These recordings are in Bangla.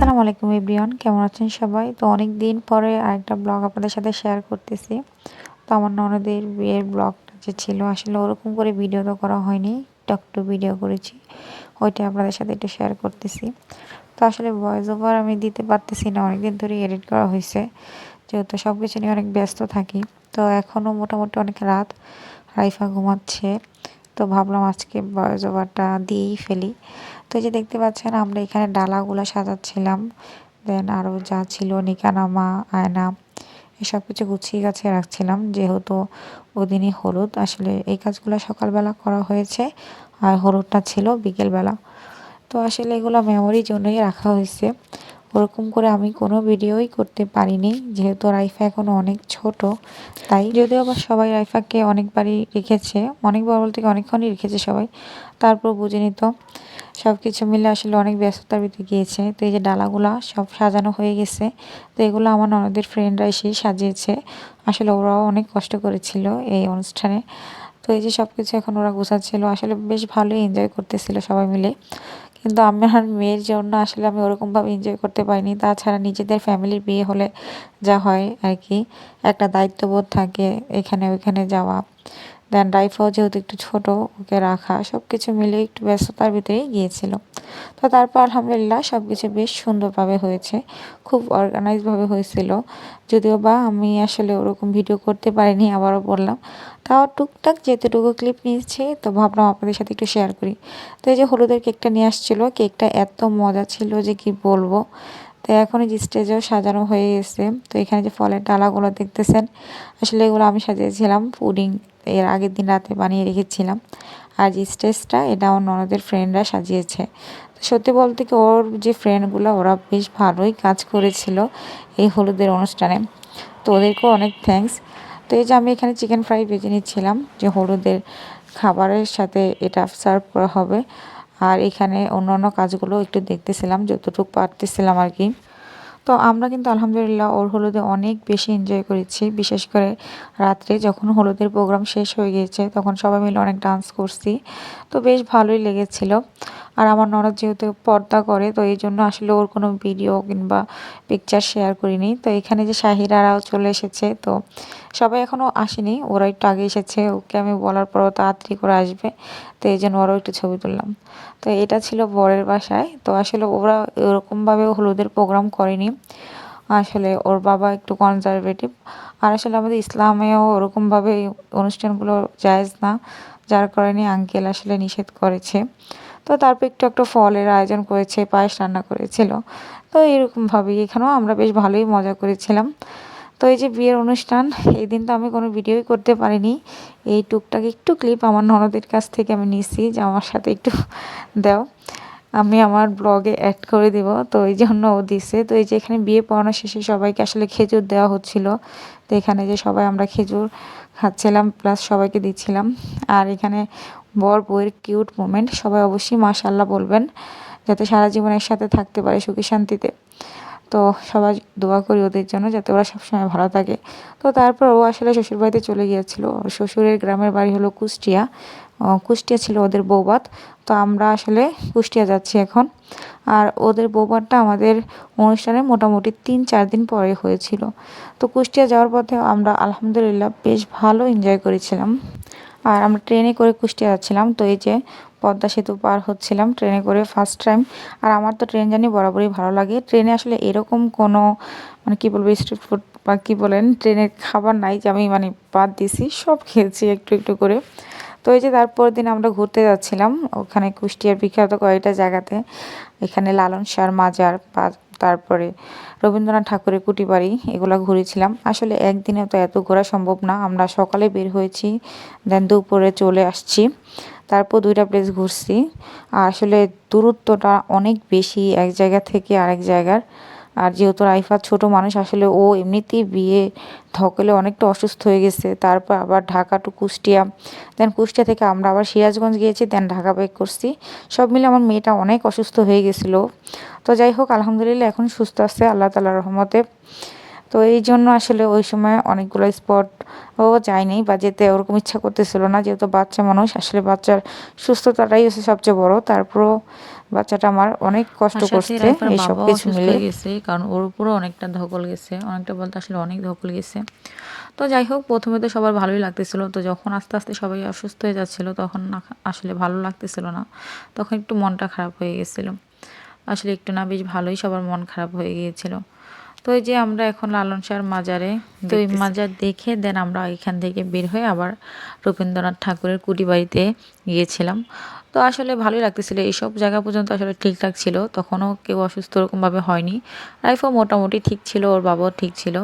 আসসালামু আলাইকুম এভরিওয়ান, কেমন আছেন সবাই? তো অনেক দিন পরে আরেকটা ব্লগ আপনাদের সাথে শেয়ার করতেছি। তো আমার ননদের বিয়ের ব্লগটা যে ছিল, আসলে ওরকম করে ভিডিও তো করা হয়নি একটু ভিডিও করেছি, ওইটা আপনাদের সাথে একটু শেয়ার করতেছি। তো আসলে ভয়েস ওভার আমি দিতে পারতেছি না, অনেকদিন ধরে এডিট করা হয়েছে যেহেতু সব কিছু নিয়ে অনেক ব্যস্ত থাকি। তো এখনও মোটামুটি অনেক রাত, রাইফা ঘুমাচ্ছে তো ভাবলাম আজকে ওভারটা দিয়েই ফেলি। তো যে দেখতে পাচ্ছেন, আমরা এখানে ডালাগুলো সাজাচ্ছিলাম। দেন আরও যা ছিল, নিকানামা, আয়না, এসব কিছু গুছিয়ে গাছিয়ে রাখছিলাম। যেহেতু ওদিনই হলুদ, আসলে এই কাজগুলো সকালবেলা করা হয়েছে আর হলুদটা ছিল বিকেলবেলা। তো আসলে এগুলো মেমোরির জন্যই রাখা হয়েছে। ওরকম করে আমি কোনো ভিডিওই করতে পারিনি। যেহেতু রাইফা এখন অনেক ছোট, তাই যদিও আবার সবাই রাইফাকে অনেকবারই রেখেছে অনেক অনেকবার বলতে অনেকক্ষণই রেখেছে সবাই, তারপর বুঝে নিত। সব কিছু মিলে আসলে অনেক ব্যস্ততার ভিতরে গিয়েছে। তো এই যে ডালাগুলা সব সাজানো হয়ে গেছে, তো এগুলো আমার ননদের ফ্রেন্ডরা এসেই সাজিয়েছে। আসলে ওরাও অনেক কষ্ট করেছিল এই অনুষ্ঠানে। তো এই যে সব কিছু এখন ওরা গোছাচ্ছিল, আসলে বেশ ভালোই এনজয় করতেছিল সবাই মিলে। কিন্তু আমার মেয়ের জন্য আসলে আমি ওরকমভাবে এনজয় করতে পারিনি। তাছাড়া নিজেদের ফ্যামিলির বিয়ে হলে যা হয় আর কি, একটা দায়িত্ববোধ থাকে এখানে ওইখানে যাওয়া। দেন রাইফাও যেহেতু একটু ছোট, ওকে রাখা সব কিছু মিলে একটু ব্যস্ততার ভিতরেই গিয়েছিল। তো তারপর আলহামদুলিল্লাহ সব কিছু বেশ সুন্দরভাবে হয়েছে, খুব অর্গানাইজভাবে হয়েছিল। যদিও বা আমি আসলে ওরকম ভিডিও করতে পারিনি, আবারও বললাম। তাও টুকটাক যেতটুকু ক্লিপ নিয়েছি, তো ভাবলাম আপনাদের সাথে একটু শেয়ার করি। তো এই যে হলুদের কেকটা নিয়ে আসছিল কেকটা এত মজা ছিল যে কি বলব। তো এখন যে স্টেজেও সাজানো হয়ে গেছে, তো এখানে যে ফলের ডালাগুলো দেখতেছেন, আসলে এগুলো আমি সাজিয়েছিলাম, পুডিং এর আগের দিন রাতে বানিয়ে রেখেছিলাম। আর যে স্টেজটা এটা আমার ননদের ফ্রেন্ডরা সাজিয়েছে। সত্যি বলতে কি ওর যে ফ্রেন্ডগুলো ওরা বেশ ভালোই কাজ করেছিল এই হলুদের অনুষ্ঠানে। তো ওদেরকেও অনেক থ্যাংকস তো এই যে আমি এখানে চিকেন ফ্রাই ভেজে নিচ্ছিলাম, যে হলুদের খাবারের সাথে এটা সার্ভ করা হবে। আর এখানে অন্য অন্য কাজগুলো একটু দেখতেছিলাম, যতটুকু পারতেছিলাম আর কি। তো আমরা কিন্তু আলহামদুলিল্লাহ ওর হলুদে অনেক বেশি এনজয় করেছি। বিশেষ করে রাত্রে যখন হলুদের প্রোগ্রাম শেষ হয়ে গিয়েছে, তখন সবাই মিলে অনেক ডান্স করছি। তো বেশ ভালোই লেগেছিল। আর আমার ননদ যেহেতু পর্দা করে, তো এই জন্য আসলে ওর কোনো ভিডিও কিংবা পিকচার শেয়ার করিনি। তো এখানে যে শাহিরারাও চলে এসেছে, তো সবাই এখনও আসেনি, ওরা একটু আগে এসেছে, ওকে আমি বলার পরও তাড়াতাড়ি করে আসবে, তো এই জন্য ওরাও একটু ছবি তুললাম। তো এটা ছিল বরের বাসায়, তো আসলে ওরা এরকমভাবে হলুদের প্রোগ্রাম করেনি। আসলে ওর বাবা একটু কনজারভেটিভ আর আসলে আমাদের ইসলামেও ওরকমভাবে অনুষ্ঠানগুলো জায়েজ না, যার কারণে আঙ্কেল আসলে নিষেধ করেছে। তো তারপর একটু একটা ফলের আয়োজন করেছে, পায়েস রান্না করেছিল। তো এরকমভাবেই এখানেও আমরা বেশ ভালোই মজা করেছিলাম। তো এই যে বিয়ের অনুষ্ঠান এই দিন তো আমি কোনো ভিডিওই করতে পারিনি। এই টুকটাক একটু ক্লিপ আমার ননদের কাছ থেকে আমি নিছি, যে আমার সাথে একটু দাও। আমি আমার ব্লগে অ্যাড করে দেব। তো এই জন্য ও দিছে। তো এই যে এখানে বিয়ে পড়ানো শেষে সবাইকে আসলে খেজুর দেওয়া হচ্ছিল। তো এখানে যে সবাই আমরা খেজুর খাচ্ছিলাম প্লাস সবাইকে দিচ্ছিলাম আর এখানে বর বউয়ের কিউট মোমেন্ট। সবাই অবশ্যই মাশাল্লাহ বলবেন, যাতে সারা জীবন একসাথে থাকতে পারে সুখী শান্তিতে। তো সবাই দোয়া করি ওদের জন্য, যাতে ওরা সবসময় ভালো থাকে। তো তারপর ও আসলে শ্বশুরবাড়িতে চলে গিয়েছিল। শ্বশুরের গ্রামের বাড়ি হলো কুষ্টিয়া। কুষ্টিয়া ছিল ওদের বৌবাত তো আমরা আসলে কুষ্টিয়া যাচ্ছি এখন। আর ওদের বৌবাতটা আমাদের অনুষ্ঠানে মোটামুটি তিন, চার দিন পরে হয়েছিল। তো কুষ্টিয়া যাওয়ার পথে আমরা আলহামদুলিল্লাহ বেশ ভালো এনজয় করেছিলাম। আর আমরা ট্রেনে করে কুষ্টিয়া যাচ্ছিলাম। তো এই যে পদ্মা সেতু পার হচ্ছিলাম ট্রেনে করে ফার্স্ট টাইম আর আমার তো ট্রেন জানি বরাবরই ভালো লাগে। ট্রেনে আসলে এরকম কোনো মানে কী বলব স্ট্রিট ফুড বা কী বলেন, ট্রেনের খাবার নাই যে আমি মানে বাদ দিছি সব খেয়েছি একটু একটু করে। তো এই যে তারপর দিন আমরা ঘুরতে যাচ্ছিলাম ওখানে কুষ্টিয়ার বিখ্যাত কয়েকটা জায়গাতে। এখানে লালন শাহর মাজার তারপরে রবীন্দ্রনাথ ঠাকুরের কুটি বাড়ি, এগুলো ঘুরেছিলাম। আসলে একদিনে তো এত ঘোরা সম্ভব না। আমরা সকালে বের হয়েছি দেন দুপুরে চলে আসছি। তারপর দুইটা প্লেস ঘুরছি। আর আসলে দূরত্বটা অনেক বেশি, এক জায়গা থেকে আরেক জায়গার। আর যেহেতু রাইফা ছোট মানুষ, আসলে ও এমনিতেই বিয়ে ধকলে অনেকটা অসুস্থ হয়ে গেছে। তারপর আবার ঢাকা টু কুষ্টিয়া। দেন কুষ্টিয়া থেকে আমরা আবার সিরাজগঞ্জ গিয়েছি দেন ঢাকা বাইক করছি। সব মিলে আমার মেয়েটা অনেক অসুস্থ হয়ে গেছিল। তো যাই হোক, আলহামদুলিল্লাহ এখন সুস্থ আছে, আল্লাহ তালার রহমতে। তো এই জন্য আসলে ওই সময় অনেকগুলো স্পট ও যায়নি, বা যেতে ওরকম ইচ্ছা করতেছিল না। যেহেতু বাচ্চা মানুষ, আসলে বাচ্চার সুস্থতাটাই হচ্ছে সবচেয়ে বড়। তারপরও বাচ্চাটা আমার অনেক কষ্ট করছে এই সব কিছু মিলে। গেছে কারণ ওর উপরও অনেকটা ধকল গেছে অনেকটা বলতে আসলে অনেক ধকল গেছে। তো যাই হোক প্রথমে তো সবার ভালোই লাগতেছিল। তো যখন আস্তে আস্তে সবাই অসুস্থ হয়ে যাচ্ছিল তখন আসলে ভালো লাগতেছিল না। তখন একটু মনটা খারাপ হয়ে গেছিল। আসলে একটু না বেশ ভালোই সবার মন খারাপ হয়ে গিয়েছিল। তো এই যে আমরা এখন লালন শাহর মাজারে তো এই মাজার দেখে দেন আমরা এখান থেকে বের হয়ে আবার রবীন্দ্রনাথ ঠাকুরের কুটি বাড়িতে গিয়েছিলাম। তো আসলে ভালোই লাগতেছিল। এইসব জায়গা পর্যন্ত আসলে ঠিকঠাক ছিল। তখনও কেউ অসুস্থ ওরকমভাবে হয়নি। রাইফও মোটামুটি ঠিক ছিল, ওর বাবাও ঠিক ছিল।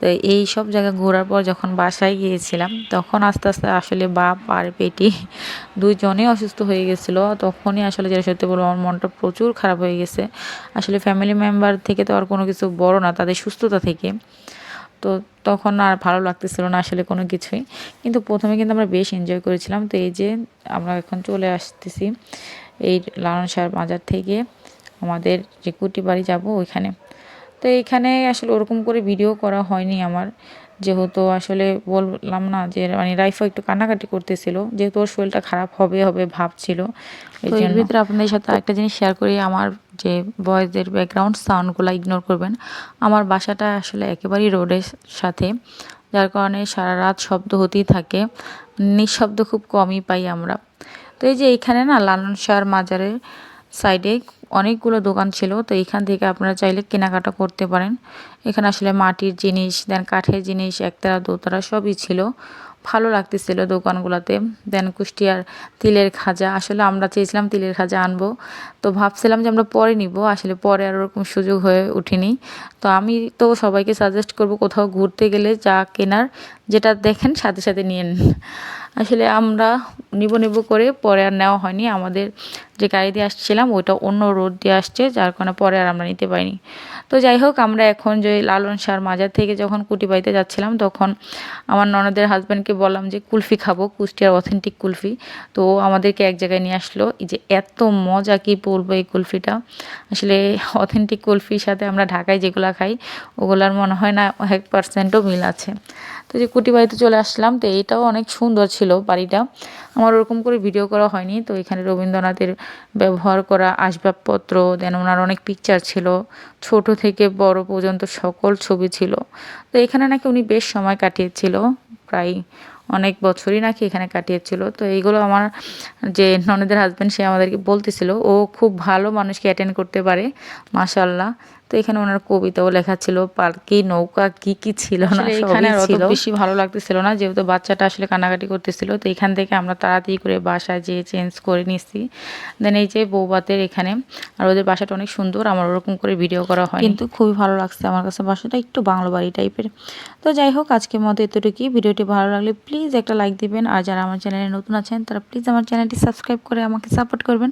তো এই সব জায়গা ঘোরার পর যখন বাসায় গিয়েছিলাম, তখন আস্তে আস্তে আসলে বাপ আর পেটি দুইজনেই অসুস্থ হয়ে গেছিল। তখনই আসলে যেটা সত্যি বলব, আমার মনটা প্রচুর খারাপ হয়ে গেছে। আসলে ফ্যামিলি মেম্বার থেকে তো আর কোনো কিছু বড় না, তাদের সুস্থতা থেকে। তো তখন আর ভালো লাগতেছিল না আসলে কোনো কিছুই। কিন্তু প্রথমে কিন্তু আমরা বেশ এনজয় করেছিলাম। তো এই যে আমরা এখন চলে আসতেছি এই লালন সাহেব বাজার থেকে আমাদের যে কুটি বাড়ি যাব ওইখানে। তো এইখানে আসলে ওরকম করে ভিডিও করা হয়নি আমার। যেহেতু আসলে বললাম না যে মানে রাইফা একটু কান্নাকাটি করতেছিল যেহেতু ওর শরীরটা খারাপ হবে হবে ভাবছিল এর ভিতরে আপনাদের সাথে একটা জিনিস শেয়ার করি আমার যে বয়েজের ব্যাকগ্রাউন্ড সাউন্ডগুলো ইগনোর করবেন। আমার বাসাটা আসলে একেবারেই রোডের সাথে যার কারণে সারা রাত শব্দ হতেই থাকে নিঃশব্দ খুব কমই পাই আমরা। তো এই যে এইখানে না লালন শাহর মাজারের সাইডে অনেকগুলো দোকান ছিল, তো এখান থেকে আপনারা চাইলে কেনাকাটা করতে পারেন। এখানে আসলে মাটির জিনিস, দেন কাঠের জিনিস, একতারা, দোতারা সবই ছিল। ভালো লাগতেছিল দোকানগুলোতে। দেন কুষ্টিয়ার তিলের খাজা, আসলে আমরা চেয়েছিলাম তিলের খাজা আনব, তো ভাবছিলাম যে আমরা পরে নিব, আসলে পরে আর ওরকম সুযোগ হয়ে উঠিনি। তো আমি তো সবাইকে সাজেস্ট করব কোথাও ঘুরতে গেলে যা কেনার, যেটা দেখেন সাথে সাথে নিয়ে আসলে আমরা নিব নিব করে পরে আর নেওয়া হয়নি। আমাদের যে গাড়ি দিয়ে আসছিলাম, ওইটা অন্য রোড দিয়ে আসছে, যার কারণে পরে আর আমরা নিতে পারিনি। তো যাই হোক, আমরা এখন যে লালন সার মাজার থেকে যখন কুটি বাড়িতে যাচ্ছিলাম, তখন আমার ননদের হাজব্যান্ডকে বললাম যে, কুলফি খাব, কুষ্টিয়ার অথেন্টিক কুলফি। তো আমাদেরকে এক জায়গায় নিয়ে আসলো। এই যে এত মজা কি বলব এই কুলফিটা? আসলে অথেন্টিক কুলফির সাথে আমরা ঢাকায় যেগুলো খাই, ওগুলার মনে হয় না এক পার্সেন্টও মিল আছে। তো যে কুটি বাড়িতে চলে আসলাম, তো এইটাও অনেক সুন্দর ছিল। বাড়িটা। আমার ওরকম করে ভিডিও করা হয়নি। তো এখানে রবীন্দ্রনাথের ব্যবহার করা আসবাবপত্র দেন ওনার অনেক পিকচার ছিল। ছোট থেকে বড় পর্যন্ত সকল ছবি ছিল। তো এখানে নাকি উনি বেশ সময় কাটিয়েছিল। প্রায় অনেক বছরই নাকি এখানে কাটিয়েছিল। তো এইগুলো আমার যে ননদের হাজব্যান্ড সে আমাদেরকে বলতেছিল, ও খুব ভালো মানুষকে অ্যাটেন্ড করতে পারে মাশাল্লাহ তো এখানে ওনার কবিতাও লেখা ছিল পার্কি নৌকা কি কি ছিল না এখানে অত বেশি ভালো লাগতেছিল না যেহেতু বাচ্চাটা আসলে কান্নাকাটি করতেছিল তো এখান থেকে আমরা তাড়াতাড়ি করে বাসায় যেয়ে চেঞ্জ করে নিছি। দেন এই যে বৌবাতের এখানে আর ওদের বাসাটা অনেক সুন্দর আমার ওরকম করে ভিডিও করা হয় কিন্তু খুবই ভালো লাগছে আমার কাছে বাসাটা একটু বাংলো বাড়ি টাইপের তো যাই হোক আজকের মতো এতটুকুই। ভিডিওটি ভালো লাগলে প্লিজ একটা লাইক দিবেন আর যারা আমার চ্যানেলে নতুন আছেন তারা প্লিজ আমার চ্যানেলটি সাবস্ক্রাইব করে আমাকে সাপোর্ট করবেন।